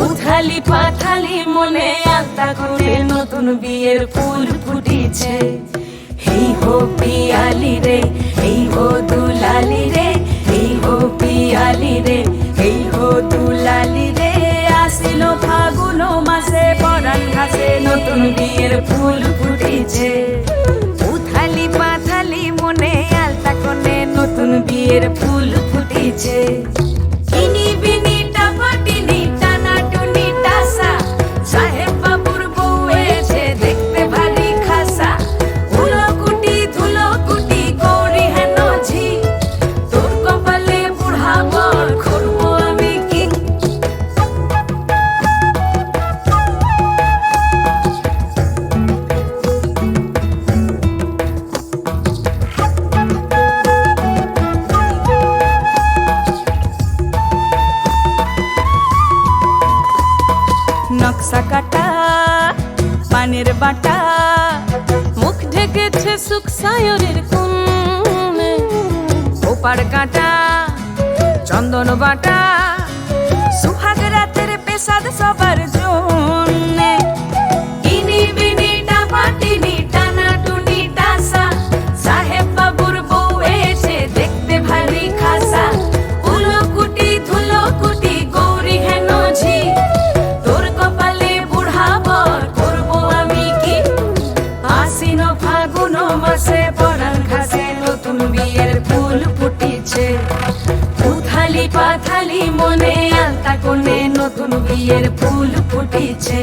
উথালি পাথালি মনে আলতা করে নতুন বিয়ের ফুল ফুটিছে। হেই হো পিয়ালি রে, হেই হো দুলালি রে, হেই হো পিয়ালি রে, হেই হো দুলালি রে। আসিল ফাগুন মাসে পরান ঘাসে নতুন বিয়ের ফুল ফুটিছে। উথালি পাথালি মনে আলতা কোণে নতুন বিয়ের ফুল নকশা কাটা পানের বাটা মুখ ঢেকেছে সুখ সায়রের কোণে ওপার কাটা চন্দন বাটা সুহাগ বিয়ের ফুল ফুটিছে।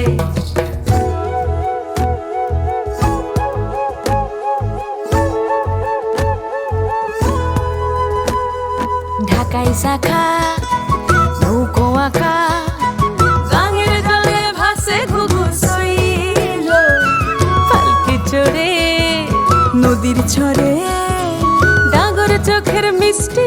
ঢাকাই শাখা নৌকো আঁকা নদীর ছড়ে ডাগর চোখের মিষ্টি